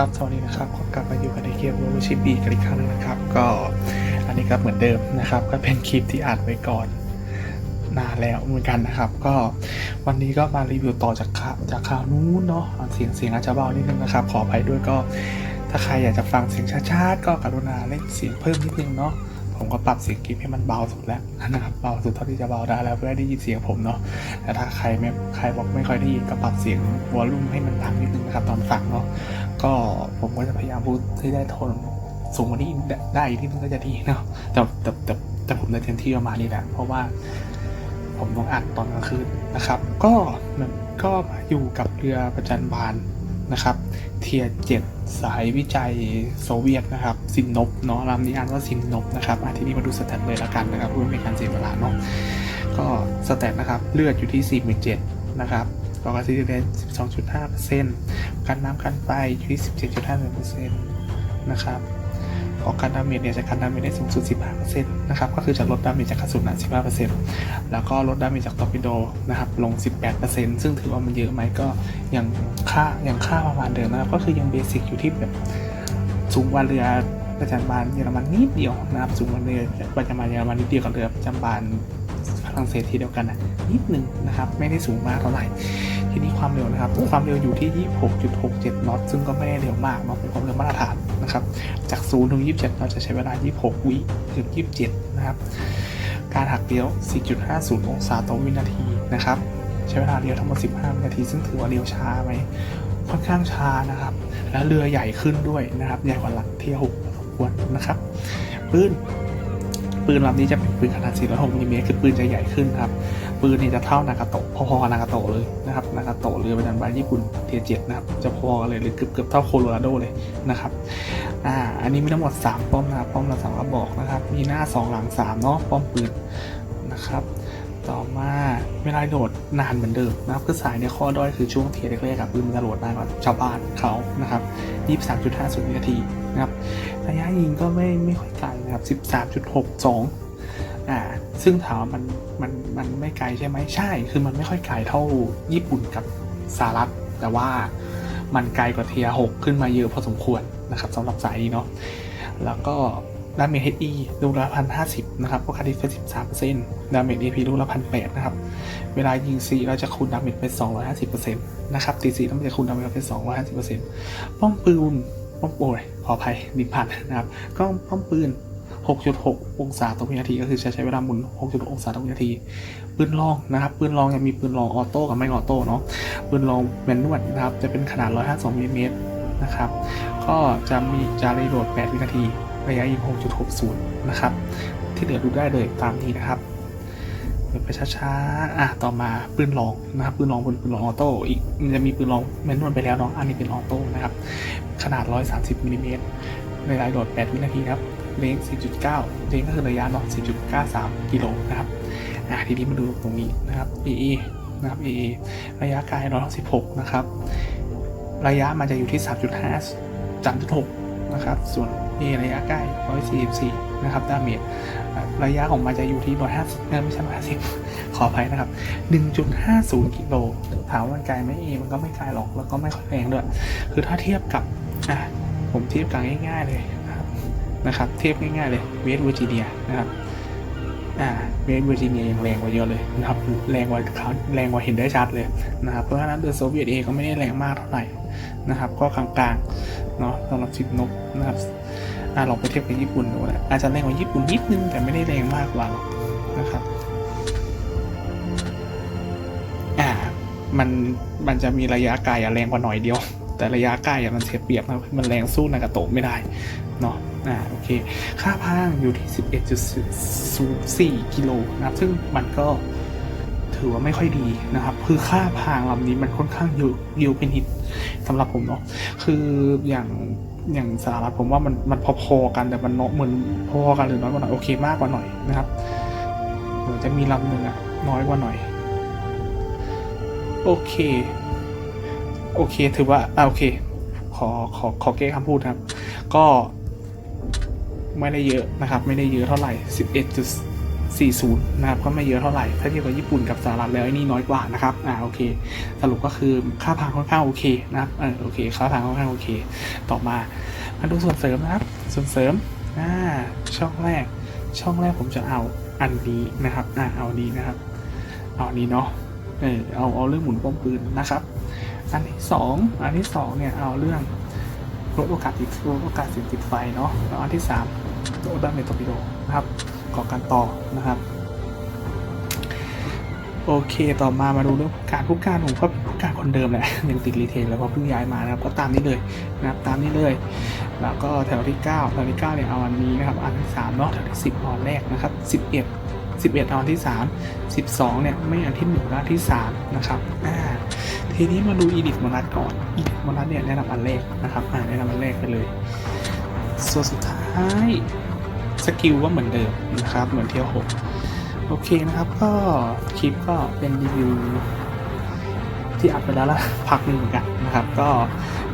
ครับ สวัสดีนะครับขอกลับมาอยู่กันในเกม w o r s h i p กันอีกครั้งนึงนะครับ ก็อันนี้ก็เหมือนเดิมนะครับ ก็เป็นคลิปที่อัดไว้ก่อนนานแล้วเหมือนกันนะครับ ก็วันนี้ก็มารีวิวต่อจากข่าวจากข่าวนู้นเนาะเสียงเสียงอาจจะเบานิดนึงนะครับ ขออภัยด้วยก็ ถ้าใครอยากจะฟังเสียงช้าๆก็กรุณาเล่นเสียงเพิ่มนิดนึงเนาะ ผมก็ปรับเสียงคลิปให้มันเบาสุดแล้วนะครับเบาสุดเท่าที่จะเบาได้แล้วเพื่อได้ยินเสียงผมเนาะแต่ถ้าใครไม่ใครบอกไม่ค่อยได้ยินก็ปรับเสียงวอลลุ่มให้มันดังนิดนึงนะครับตอนฟังเนาะก็ผมก็จะพยายามพูดให้ได้โทนสูงกว่านี้ได้อีกนิดนึงก็จะดีเนาะแต่แต่แต่แต่ผมได้เต็มที่ประมาณนี้แหละเพราะว่าผมต้องอัดตอนกลางคืนนะครับ ก็มันก็อยู่กับเรือประจันบาน นะครับเทียเจ็ดสายวิจัยโซเวียตนะครับซินนบเนาะลำนี้อ่านว่าซินนบนะครับทีนี้มาดูสแตทเลยละกันนะครับเพื่อไม่ให้การเสียเวลาเนาะก็สแตทนะครับเลือดอยู่ที่ 47นะครับปกซิเดน12.5%การน้ำกันไฟอยู่ที่ 17.5%นะครับ ออกการดาเมจเนี่ยจะกันดาเมจได้สูงสุด 15%นะครับ ก็คือจะลดดาเมจจากกระสุนนะ15%แล้วก็ลดดาเมจจากตอร์ปิโดนะครับ ลง 18%ซึ่งถือว่ามันเยอะไหมก็ยังค่ายังค่าประมาณเดิมนะครับ ก็คือยังเบสิกอยู่ที่แบบสูงกว่าเรือประจันบานเยอรมันนิดเดียวนะครับ สูงกว่าเรือประจันบานเยอรมันนิดเดียวกับเรือประจันบานฝรั่งเศสทีเดียวกันนะนิดหนึ่งนะครับ ไม่ได้สูงมากเท่าไหร่ ทีนี้ความเร็วนะครับ ความเร็วอยู่ที่ 26.67 นอตซึ่งก็ไม่ได้เร็วมากเนาะเป็นความเร็วมาตรฐานนะครับ จาก 0 ถึง 27 เราจะใช้เวลา 26 วิถึง 27 นะครับ การหักเลี้ยว 4.50 องศาต่อวินาทีนะครับ ใช้เวลาเลี้ยวทั้งหมด 15 วินาที ซึ่งถือว่าเลี้ยวช้าไหมค่อนข้างช้านะครับ และเรือใหญ่ขึ้นด้วยนะครับ ใหญ่กว่าหลังเที่ยวหกควรนะครับ ปืนปืนลำนี้จะเป็นปืนขนาด 406มิลลิเมตรคือปืนจะใหญ่ขึ้นครับ ปืนนี่จะเท่านากาโตะพอๆกับนากาโตะเลยนะครับนากาโตะเรือประจันบานญี่ปุ่นเทียเจ็ดนะครับจะพอกันเลยหรือเกือบเกือบเท่าโคโลราโดเลยนะครับอ่าอันนี้มีทั้งหมด 3 ป้อมนะป้อมละสามกระบอกนะครับ มีหน้า 2 หลัง3เนาะป้อมปืนนะครับต่อมาเวลาโหลดนานเหมือนเดิมนะครับคือสายในยข้อด้อยคือช่วงเทียแรกๆกับปืนมันจะโหลดนานกว่าชาวบ้านเขานะครับ23.50วินาทีนะครับระยะยิงก็ไม่ไม่ค่อยไกลนะครับ13.62 อ่าซึ่งถามว่ามันมันมันไม่ไกลใช่ไหมใช่ คือมันไม่ค่อยไกลเท่าญี่ปุ่นกับสหรัฐ แต่ว่ามันไกลกว่าเทียหกขึ้นมาเยอะพอสมควรนะครับสำหรับสายนี้เนาะแล้วก็ดาเมจ HE ลูกละพันห้าสิบนะครับพวกคาดิฟเป็นสิบสามเปอร์เซ็นต์ดาเมจ AP ลูกละพันแปดนะครับ เวลายิง C เราจะคูณดาเมจเป็นสองร้อยห้าสิบเปอร์เซ็นต์นะครับตีสี่ต้องจะคูณดาเมจเป็นสองร้อยห้าสิบเปอร์เซ็นต์ป้อมปืนป้อมโอยขออภัยดิพันนะครับก็ป้อมปืน 6.6 องศาต่อวินาที ก็คือจะใช้เวลาหมุน 6.6 องศาต่อวินาที ปืนลองนะครับ ปืนลองยังมีปืนลองออโต้กับไม่ออโต้เนาะ ปืนลองแมนนวลนะครับ จะเป็นขนาด 152มิลลิเมตรนะครับ ก็จะมีจารีโหลด 8 วินาที ระยะยิง 6.60 นะครับ ที่เหลือดูได้เลยตามนี้นะครับเดินไปช้าๆ อะ ต่อมาปืนลองนะครับปืนลองบนปืนลองออโต้ อีกมันจะมีปืนลองแมนนวลไปแล้วเนาะ อันนี้เป็นออโต้นะครับ ขนาด 130มิลลิเมตรระยโหลด 8 วินาทีครับ เลน4.9เลนก็คือระยะเนาะ4.93 กิโลนะครับอะทีนี้มาดูตรงนี้นะครับ AA นะครับ AA ระยะไกล116นะครับ ระยะมันจะอยู่ที่ 3.5 3.6นะครับ ส่วน A ระยะใกล้144นะครับดาเมจอะระยะของมันจะอยู่ที่150ไม่ใช่150ขออภัยนะครับ 1.50 กิโลถามว่ามันไกลไหม A มันก็ไม่ไกลหรอก แล้วก็ไม่ค่อยแรงด้วย คือถ้าเทียบกับอะผมเทียบกันง่าย ๆ เลย นะครับ เทียบง่ายๆเลยเวสต์เวอร์จิเนียนะครับอ่าเวสต์เวอร์จิเนียยังแรงกว่าเยอะเลยนะครับแรงกว่าเขาแรงกว่าเห็นได้ชัดเลยนะครับเพราะฉะนั้นเรือโซเวียตเองก็ไม่ได้แรงมากเท่าไหร่นะครับ ก็กลางๆเนาะสำหรับสิบนกนะครับอ่าลองไปเทียบกับญี่ปุ่นดูนะอาจจะแรงกว่าญี่ปุ่นนิดนึงแต่ไม่ได้แรงมากกว่าหรอกนะครับอ่ามันมันจะมีระยะไกลอะแรงกว่าหน่อยเดียว แต่ระยะใกล้อะมันเสียเปรียบนะมันแรงสู้นากาโตะไม่ได้เนาะ อ่าโอเค ค่าพางอยู่ที่ 11.04กิโลนะครับซึ่งมันก็ถือว่าไม่ค่อยดีนะครับ คือค่าพางลำนี้มันค่อนข้างเยอะเยอะเป็นหิดสำหรับผมเนาะคืออย่างอย่างสหรัฐผมว่ามันมันพอๆกันแต่มันเนาะเหมือนพอๆกันหรือน้อยกว่าหน่อยโอเคมากกว่าหน่อยนะครับเหมือนจะมีลำหนึ่งอะน้อยกว่าหน่อย โอเค โอเคถือว่าอ่าโอเค ขอขอขอแก้คำพูดครับ ก็ ไม่ได้เยอะนะครับ ไม่ได้เยอะเท่าไหร่40 นะครับ ก็ไม่เยอะเท่าไหร่ ถ้าเทียบกับญี่ปุ่นกับสหรัฐแล้วไอ้นี่น้อยกว่านะครับ อ่า โอเค สรุปก็คือค่าพังค่อนข้างโอเคนะครับ เออ โอเค ค่าพังค่อนข้างโอเค ต่อมา มาดูส่วนเสริมนะครับ ส่วนเสริม อ่า ช่องแรก ช่องแรกผมจะเอาอันนี้นะครับ อ่า เอานี้นะครับ เอานี้เนาะ เออ เอา เอาเรื่องหมุนป้อมปืนนะครับ อันที่สองอันที่สองเนี่ย เอาเรื่อง ลดโอกาสติดลดโอกาสเสี่ยงติดไฟเนาะแล้วอันที่สามลดดาเมจตอร์ปิโดนะครับก่อการต่อนะครับ โอเคต่อมามาดูเรื่องการผู้การผมก็ผู้การคนเดิมแหละยังติดรีเทนแล้วก็เพิ่งย้ายมานะครับ ก็ตามนี้เลยนะครับตามนี้เลย แล้วก็แถวที่9แถวที่9เนี่ยเอาอันนี้นะครับอันที่3เนาะแถวที่ 10เอาอันแรกนะครับ11 11เอาอันที่ 3 12เนี่ยไม่อันที่1และอันที่3นะครับอ่า ทีนี้มาดูอีดิทมอนัสก่อนอีดิทมอนัสเนี่ยแนะนำอันแรกนะครับอ่าแนะนำอันแรกไปเลยส่วนสุดท้ายสกิลก็เหมือนเดิมนะครับเหมือนเที่ยว6โอเคนะครับก็คลิปก็เป็นรีวิวที่อัดไปแล้วละพักหนึ่งเหมือนกันนะครับก็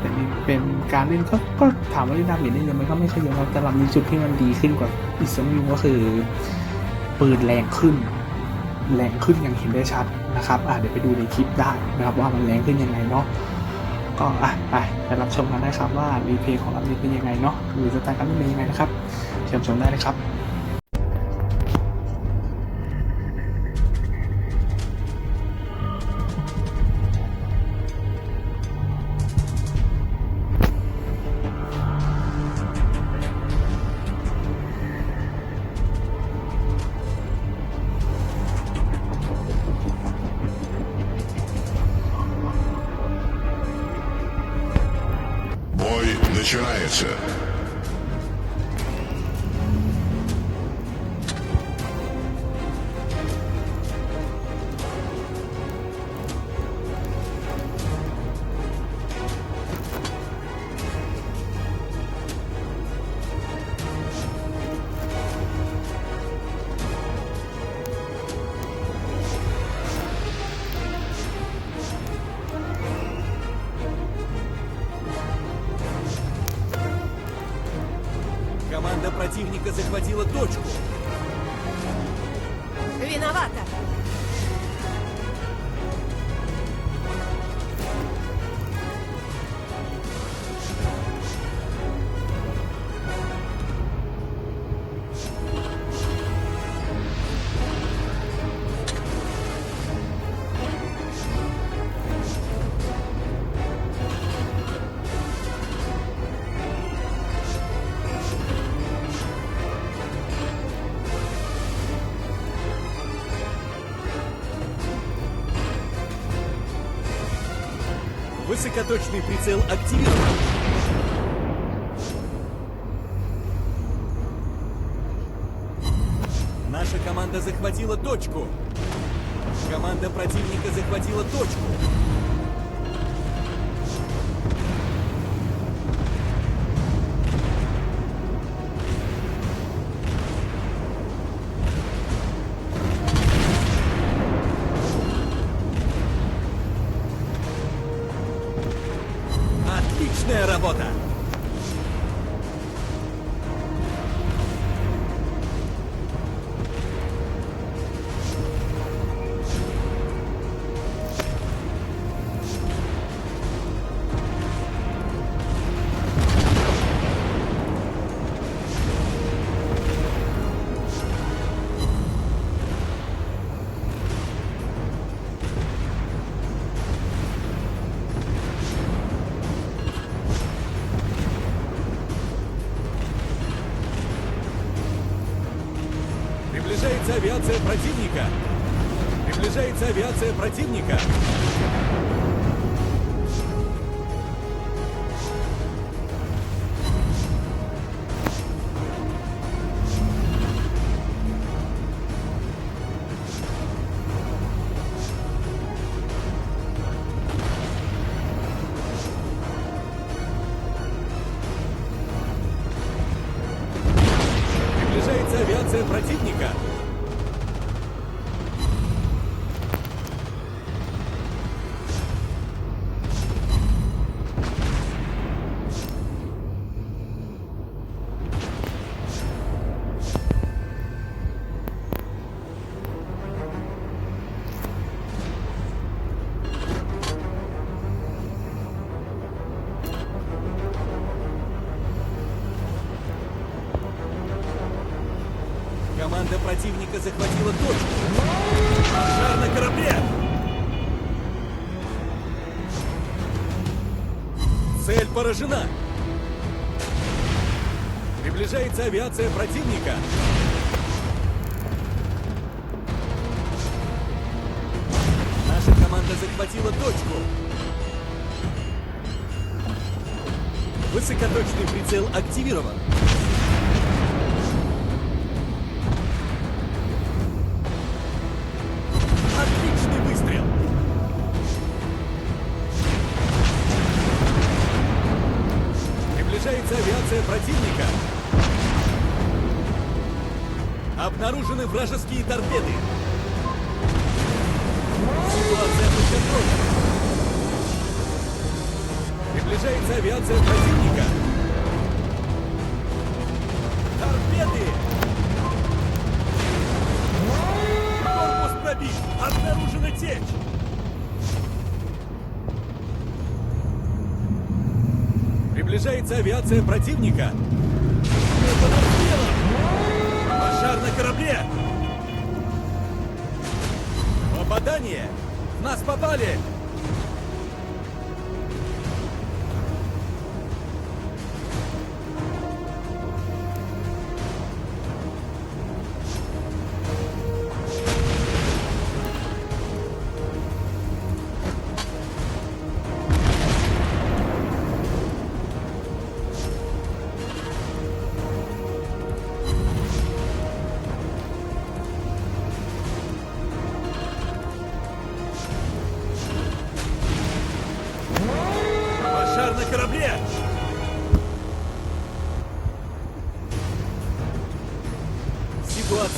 เป็นเป็นการเล่นก็ก็ถามว่าเล่นดาเมจได้เยอะไหมก็ไม่ค่อยเยอะครับแต่เรามีจุดที่มันดีขึ้นกว่าอีกสักนิดก็คือปืนแรงขึ้น แรงขึ้นอย่างเห็นได้ชัดนะครับอะเดี๋ยวไปดูในคลิปได้นะครับว่ามันแรงขึ้นยังไงเนาะก็อะไปไปรับชมกันได้ครับว่ารีเพลย์ของรับนี้เป็นยังไงเนาะหรือสไตล์การเล่นเป็นยังไงนะครับเชิญชมได้เลยครับ giant. пронзила точку. Высокоточный прицел активирован. Наша команда захватила точку. Команда противника захватила точку. Авиация противника. Приближается авиация противника. Авиация противника. Команда противника захватила точку. Пожар на корабле! Цель поражена! Приближается авиация противника. Наша команда захватила точку. Высокоточный прицел активирован. Вражеские торпеды. Ситуация под контролем. Приближается авиация противника. Торпеды! Корпус пробит! Обнаружена течь! Приближается авиация противника. Попадание! В нас попали!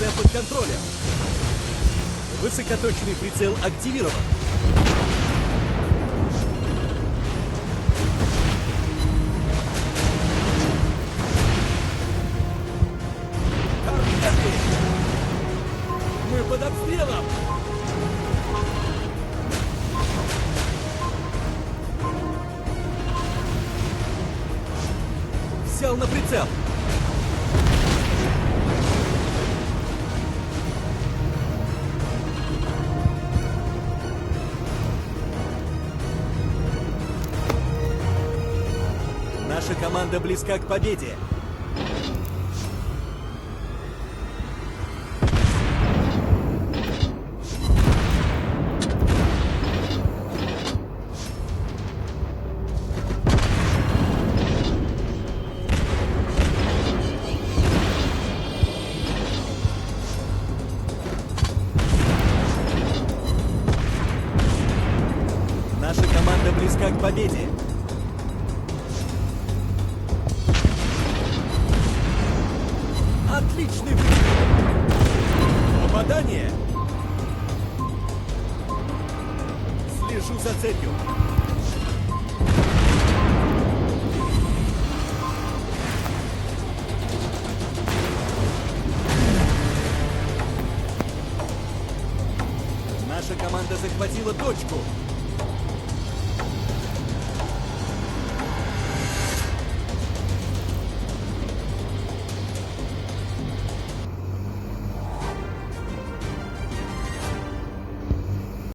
Ситуация под контролем. Высокоточный прицел активирован. Наша команда близка к победе. Наша команда близка к победе. Захватила точку.